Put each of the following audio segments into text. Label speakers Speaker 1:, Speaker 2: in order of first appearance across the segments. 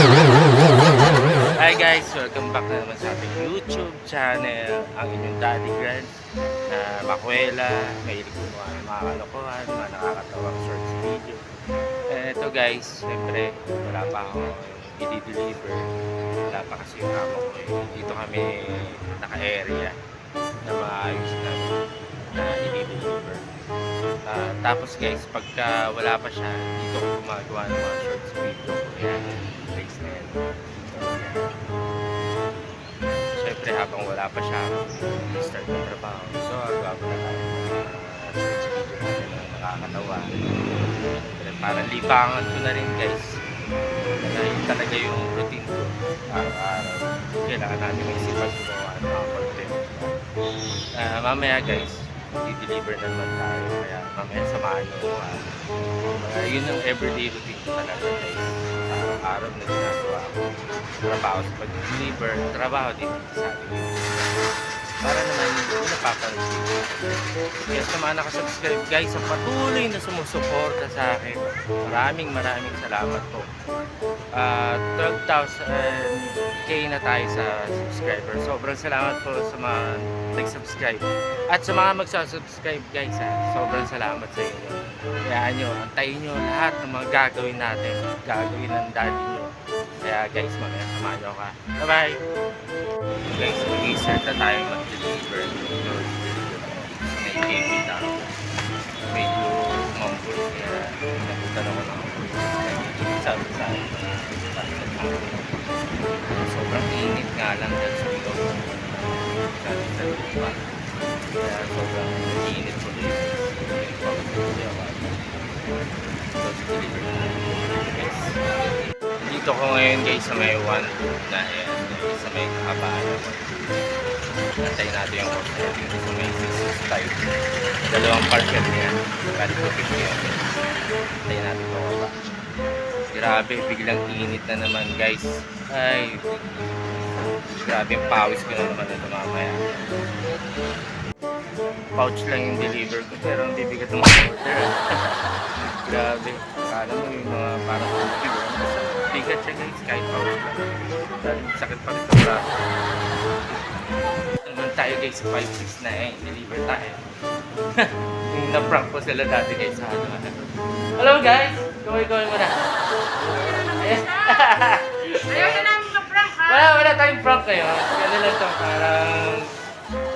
Speaker 1: Hi guys, welcome back na naman sa ating YouTube channel, ang inyong Daddy Grand na makwela, mahilig gumawa ng mga kalokohan, mga nakakatawang shorts video. And ito guys, syempre wala pa ako i-deliver. Wala pa kasi yung amo ko. eh. Dito kami naka-area na maayos na na i-deliver. Ah, tapos guys, pagka wala pa siya, dito ko gumagawa ng mga shorts video ko. Yan, place na yan. So. Siyempre habang wala pa siya, start ng trabaho. So, gagawa na tayo ng mga shorts video natin na nakakatawa. Siyempre, para libangan ko na rin guys. Na yun talaga yung routine ko. Araw-araw. Kailangan natin may sipag gumawa ng content. Ah, mamaya guys, i-deliver na naman tayo. Kaya mamaya samahan nyo ako. ah. Yun ang everyday routine ko talaga guys. Araw-araw na ginagawa ko. Trabaho sa pag-deliver, trabaho din sa naman napapansin. Kaya sa mga nakasubscribe guys, ang patuloy na sumusuporta sa akin. Maraming maraming salamat po. Ah, 12,000k na tayo sa subscriber. Sobrang salamat po sa mga nag-subscribe. At sa mga magsasubscribe guys, ah, sobrang salamat sa inyo. Kaya nyo, antayin nyo lahat ng mga gagawin natin. Gagawin ng daddy nyo. Kaya guys, mamaya samahan nyo ka. Bye-bye! Guys, mag-i-start na tayo mag-deliver. May baby na ako. Medyo mambul. Kaya napunta na ako sabi sa akin. Sobrang init nga lang dyan sa loob. Sabi sa lupa. Kaya sobrang init ko din. Yung pag-deliver ako. So, deliver na guys. Dito ko ngayon guys sa may 1 na yan. Sa may kakabaan. Antayin natin yung course natin sa may 665. Dalawang parcel niya. Bali 50 yun. Antayin natin ito baba. Grabe, biglang init na naman guys. Ay, grabe yung pawis ko na naman ito mamaya. Pouch lang yung deliver ko pero ang bibigat ng order. grabe. Akala mo yung mga parang tubig. Bigat siya guys, kahit. Dahil sakit pa rin sa braso. Naman tayo guys sa 5-6 na eh. Deliver tayo. yung na-prank ko sila dati guys sa ano. Hello guys! Kaway-kaway mo na. Ayan.
Speaker 2: Ayaw na namin mag-prank ha?
Speaker 1: Wala, wala tayong prank kayo. Ano lang to, parang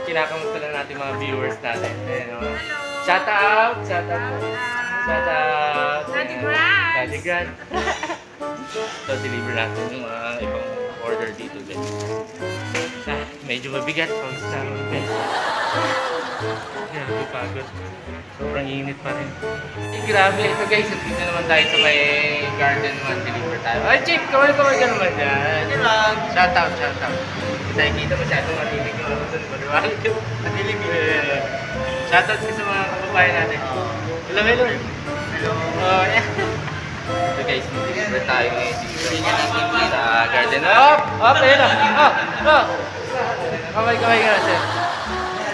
Speaker 1: kinakamusta lang natin mga viewers natin. Ayan, oh. Shout out! Shout out! Shout out!
Speaker 2: Daddy. Grant.
Speaker 1: Daddy Grant. So, deliver natin yung mga ibang order dito guys. Ah, medyo mabigat pag sa guys. Grabe pagod. Sobrang init pa rin. Eh, grabe. Ito guys, dito naman tayo sa may garden man. Deliver tayo. Ay, Chief! Kawal-kawal ka naman dyan. Lang. Shout out, shout out. Nakikita masyadong matilig yung ano doon. Maliwanag yung matilig yun. Shout out sa mga kababayan natin. Hello. Hello. Guys, deliver tayo ngayon dito sa garden. Up! Up! Ayun na! Up! Up! Kamay-kamay nga, sir.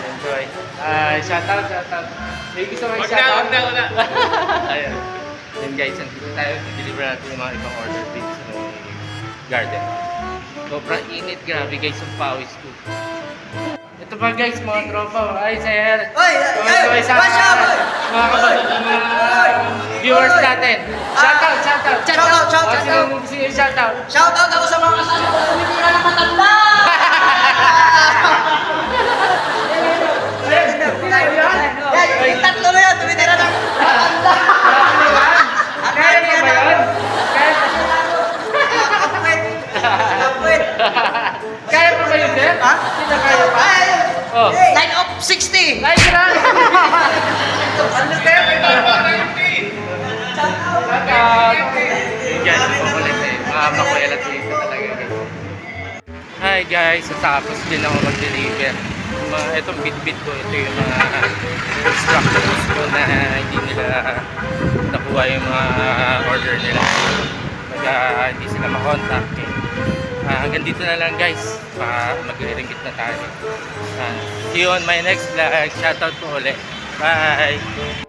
Speaker 1: Enjoy. Ay, shout out, shout out. May gusto may shout out? Wag na, wag na, Ayun. Yan guys, nandito tayo. Deliver natin yung mga ibang order dito sa garden. Sobrang init, grabe guys, ang pawis ko. Ito pa guys, mga tropa. Ay, sir.
Speaker 3: Oy, oy, what's up?
Speaker 1: mga kapatid, viewers natin. Shout out, shout out.
Speaker 3: Shout out, shout out,
Speaker 1: sino yung shout out?
Speaker 3: Shout out ako sa mga kasama ko tumitira ng matanda! Yung tatlo na yan, tumitira ng matanda!
Speaker 1: Kaya mo ba yun? Kaya,
Speaker 3: Kapwet! Kapwet!
Speaker 1: kaya mo ba yun, sir?
Speaker 3: Ha?
Speaker 1: Na kaya pa. Oh.
Speaker 3: 9 of 60!
Speaker 1: Ay, grabe!
Speaker 3: Ano kayo?
Speaker 1: Yun guys, makulit eh. Mga makulit dito talaga. Hi guys, tapos din ako mag-deliver. Itong bit-bit ko, ito yung mga instructions ko na hindi nila nakuha yung mga order nila. Kaya hindi sila makontak eh. Ah, hanggang dito na lang guys. Pa mag-ringit na tayo. Ah, see my next vlog. Shoutout po ulit. Bye!